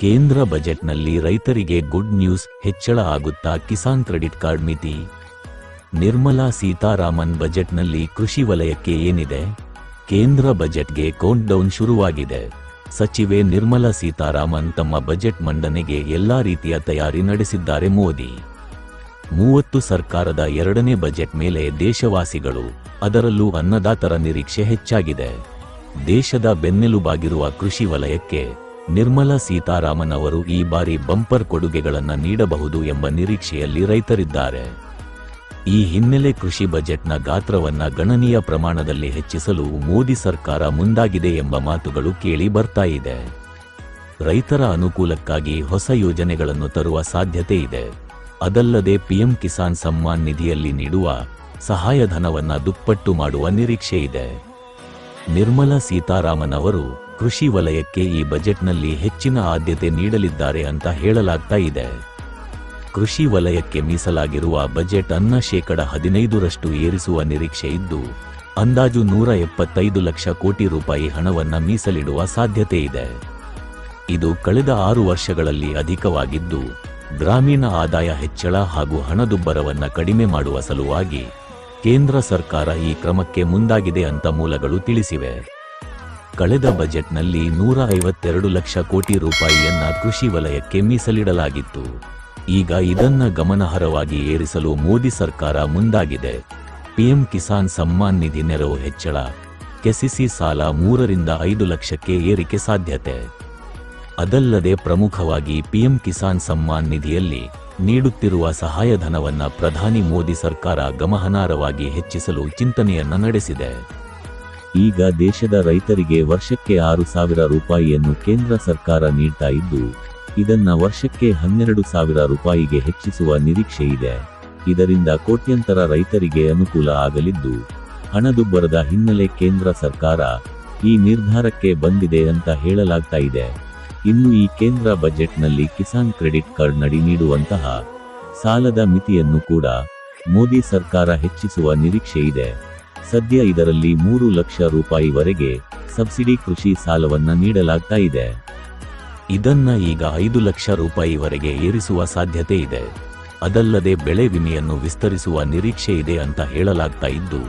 ಕೇಂದ್ರ ಬಜೆಟ್ನಲ್ಲಿ ರೈತರಿಗೆ ಗುಡ್ ನ್ಯೂಸ್, ಹೆಚ್ಚಳ ಆಗುತ್ತಾ ಕಿಸಾನ್ ಕ್ರೆಡಿಟ್ ಕಾರ್ಡ್ ಮಿತಿ. ನಿರ್ಮಲಾ ಸೀತಾರಾಮನ್ ಬಜೆಟ್ನಲ್ಲಿ ಕೃಷಿ ವಲಯಕ್ಕೆ ಏನಿದೆ? ಕೇಂದ್ರ ಬಜೆಟ್ಗೆ ಕೌಂಟ್ ಡೌನ್ ಶುರುವಾಗಿದೆ. ಸಚಿವೆ ನಿರ್ಮಲಾ ಸೀತಾರಾಮನ್ ತಮ್ಮ ಬಜೆಟ್ ಮಂಡನೆಗೆ ಎಲ್ಲಾ ರೀತಿಯ ತಯಾರಿ ನಡೆಸಿದ್ದಾರೆ ಮೋದಿ. ಮೂವತ್ತು ಸರ್ಕಾರದ ಎರಡನೇ ಬಜೆಟ್ ಮೇಲೆ ದೇಶವಾಸಿಗಳು, ಅದರಲ್ಲೂ ಅನ್ನದಾತರ ನಿರೀಕ್ಷೆ ಹೆಚ್ಚಾಗಿದೆ. ದೇಶದ ಬೆನ್ನೆಲುಬಾಗಿರುವ ಕೃಷಿ ವಲಯಕ್ಕೆ ನಿರ್ಮಲಾ ಸೀತಾರಾಮನ್ ಅವರು ಈ ಬಾರಿ ಬಂಪರ್ ಕೊಡುಗೆಗಳನ್ನು ನೀಡಬಹುದು ಎಂಬ ನಿರೀಕ್ಷೆಯಲ್ಲಿ ರೈತರಿದ್ದಾರೆ. ಈ ಹಿನ್ನೆಲೆ ಕೃಷಿ ಬಜೆಟ್ನ ಗಾತ್ರವನ್ನ ಗಣನೀಯ ಪ್ರಮಾಣದಲ್ಲಿ ಹೆಚ್ಚಿಸಲು ಮೋದಿ ಸರ್ಕಾರ ಮುಂದಾಗಿದೆ ಎಂಬ ಮಾತುಗಳು ಕೇಳಿ ಬರ್ತಾ ಇದೆ. ರೈತರ ಅನುಕೂಲಕ್ಕಾಗಿ ಹೊಸ ಯೋಜನೆಗಳನ್ನು ತರುವ ಸಾಧ್ಯತೆ ಇದೆ. ಅದಲ್ಲದೆ ಪಿಎಂ ಕಿಸಾನ್ ಸಮ್ಮಾನ್ ನಿಧಿಯಲ್ಲಿ ನೀಡುವ ಸಹಾಯಧನವನ್ನ ದುಪ್ಪಟ್ಟು ಮಾಡುವ ನಿರೀಕ್ಷೆ ಇದೆ. ನಿರ್ಮಲಾ ಸೀತಾರಾಮನ್ ಅವರು ಕೃಷಿ ವಲಯಕ್ಕೆ ಈ ಬಜೆಟ್ನಲ್ಲಿ ಹೆಚ್ಚಿನ ಆದ್ಯತೆ ನೀಡಲಿದ್ದಾರೆ ಅಂತ ಹೇಳಲಾಗ್ತಾ ಇದೆ. ಕೃಷಿ ವಲಯಕ್ಕೆ ಮೀಸಲಾಗಿರುವ ಬಜೆಟ್ ಅನ್ನ ಶೇಕಡ ಹದಿನೈದರಷ್ಟು ಏರಿಸುವ ನಿರೀಕ್ಷೆ ಇದ್ದು, ಅಂದಾಜು ನೂರ ಎಪ್ಪತ್ತೈದು ಲಕ್ಷ ಕೋಟಿ ರೂಪಾಯಿ ಹಣವನ್ನ ಮೀಸಲಿಡುವ ಸಾಧ್ಯತೆ ಇದೆ. ಇದು ಕಳೆದ ಆರು ವರ್ಷಗಳಲ್ಲಿ ಅಧಿಕವಾಗಿದ್ದು, ಗ್ರಾಮೀಣ ಆದಾಯ ಹೆಚ್ಚಳ ಹಾಗೂ ಹಣದುಬ್ಬರವನ್ನ ಕಡಿಮೆ ಮಾಡುವ ಸಲುವಾಗಿ ಕೇಂದ್ರ ಸರ್ಕಾರ ಈ ಕ್ರಮಕ್ಕೆ ಮುಂದಾಗಿದೆ ಅಂತ ಮೂಲಗಳು ತಿಳಿಸಿವೆ. ಕಳೆದ ಬಜೆಟ್ನಲ್ಲಿ ನೂರ ಐವತ್ತೆರಡು ಲಕ್ಷ ಕೋಟಿ ರೂಪಾಯಿಯನ್ನ ಕೃಷಿ ವಲಯಕ್ಕೆ ಮೀಸಲಿಡಲಾಗಿತ್ತು. ಈಗ ಇದನ್ನ ಗಮನಾರ್ಹವಾಗಿ ಏರಿಸಲು ಮೋದಿ ಸರ್ಕಾರ ಮುಂದಾಗಿದೆ. ಪಿಎಂ ಕಿಸಾನ್ ಸಮ್ಮಾನ್ ನಿಧಿ ನೆರವು ಹೆಚ್ಚಳ, ಕೆಸಿಸಿ ಸಾಲ ಮೂರರಿಂದ ಐದು ಲಕ್ಷಕ್ಕೆ ಏರಿಕೆ ಸಾಧ್ಯತೆ. ಅದಲ್ಲದೆ ಪ್ರಮುಖವಾಗಿ ಪಿಎಂ ಕಿಸಾನ್ ಸಮ್ಮಾನ್ ನಿಧಿಯಲ್ಲಿ ನೀಡುತ್ತಿರುವ ಸಹಾಯಧನವನ್ನ ಪ್ರಧಾನಿ ಮೋದಿ ಸರ್ಕಾರ ಗಮನಾರ್ಹವಾಗಿ ಹೆಚ್ಚಿಸಲು ಚಿಂತನೆಯನ್ನ ನಡೆಸಿದೆ. ಈಗ ದೇಶದ ರೈತರಿಗೆ ವರ್ಷಕ್ಕೆ ಆರು ಸಾವಿರ ರೂಪಾಯಿಯನ್ನು ಕೇಂದ್ರ ಸರ್ಕಾರ ನೀಡ್ತಾ ಇದ್ದು, ಇದನ್ನ ವರ್ಷಕ್ಕೆ ಹನ್ನೆರಡು ಸಾವಿರ ರೂಪಾಯಿಗೆ ಹೆಚ್ಚಿಸುವ ನಿರೀಕ್ಷೆ ಇದೆ. ಇದರಿಂದ ಕೋಟ್ಯಂತರ ರೈತರಿಗೆ ಅನುಕೂಲ ಆಗಲಿದ್ದು, ಹಣದುಬ್ಬರದ ಹಿನ್ನೆಲೆ ಕೇಂದ್ರ ಸರ್ಕಾರ ಈ ನಿರ್ಧಾರಕ್ಕೆ ಬಂದಿದೆ ಅಂತ ಹೇಳಲಾಗ್ತಾ ಇದೆ. ಇನ್ನು ಈ ಕೇಂದ್ರ ಬಜೆಟ್ನಲ್ಲಿ ಕಿಸಾನ್ ಕ್ರೆಡಿಟ್ ಕಾರ್ಡ್ ನಡಿ ನೀಡುವಂತಹ ಸಾಲದ ಮಿತಿಯನ್ನು ಕೂಡ ಮೋದಿ ಸರ್ಕಾರ ಹೆಚ್ಚಿಸುವ ನಿರೀಕ್ಷೆ ಇದೆ. ಸದ್ಯ ಇದರಲ್ಲಿ ಮೂರು ಲಕ್ಷ ರೂಪಾಯಿವರೆಗೆ ಸಬ್ಸಿಡಿ ಕೃಷಿ ಸಾಲವನ್ನ ನೀಡಲಾಗ್ತಾ ಇದೆ. ಇದನ್ನ ಈಗ ಐದು ಲಕ್ಷ ರೂಪಾಯಿವರೆಗೆ ಏರಿಸುವ ಸಾಧ್ಯತೆ ಇದೆ. ಅದಲ್ಲದೆ ಬೆಳೆ ವಿಮೆಯನ್ನು ವಿಸ್ತರಿಸುವ ನಿರೀಕ್ಷೆ ಇದೆ ಅಂತ ಹೇಳಲಾಗ್ತಾ ಇದ್ದು,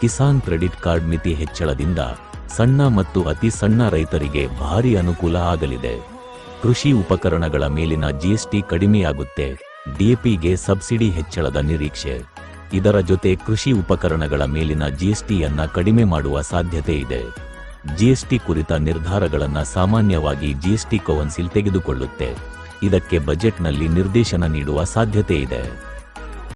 ಕಿಸಾನ್ ಕ್ರೆಡಿಟ್ ಕಾರ್ಡ್ ಮಿತಿ ಹೆಚ್ಚಳದಿಂದ ಸಣ್ಣ ಮತ್ತು ಅತಿ ಸಣ್ಣ ರೈತರಿಗೆ ಭಾರಿ ಅನುಕೂಲ ಆಗಲಿದೆ. ಕೃಷಿ ಉಪಕರಣಗಳ ಮೇಲಿನ ಜಿಎಸ್ಟಿ ಕಡಿಮೆಯಾಗುತ್ತೆ. ಡಿಎಪಿಗೆ ಸಬ್ಸಿಡಿ ಹೆಚ್ಚಳದ ನಿರೀಕ್ಷೆ. ಇದರ ಜೊತೆ ಕೃಷಿ ಉಪಕರಣಗಳ ಮೇಲಿನ ಜಿಎಸ್ಟಿಯನ್ನ ಕಡಿಮೆ ಮಾಡುವ ಸಾಧ್ಯತೆ ಇದೆ. ಜಿಎಸ್ಟಿ ಕುರಿತ ನಿರ್ಧಾರಗಳನ್ನು ಸಾಮಾನ್ಯವಾಗಿ ಜಿಎಸ್ಟಿ ಕೌನ್ಸಿಲ್ ತೆಗೆದುಕೊಳ್ಳುತ್ತೆ. ಇದಕ್ಕೆ ಬಜೆಟ್ನಲ್ಲಿ ನಿರ್ದೇಶನ ನೀಡುವ ಸಾಧ್ಯತೆ ಇದೆ.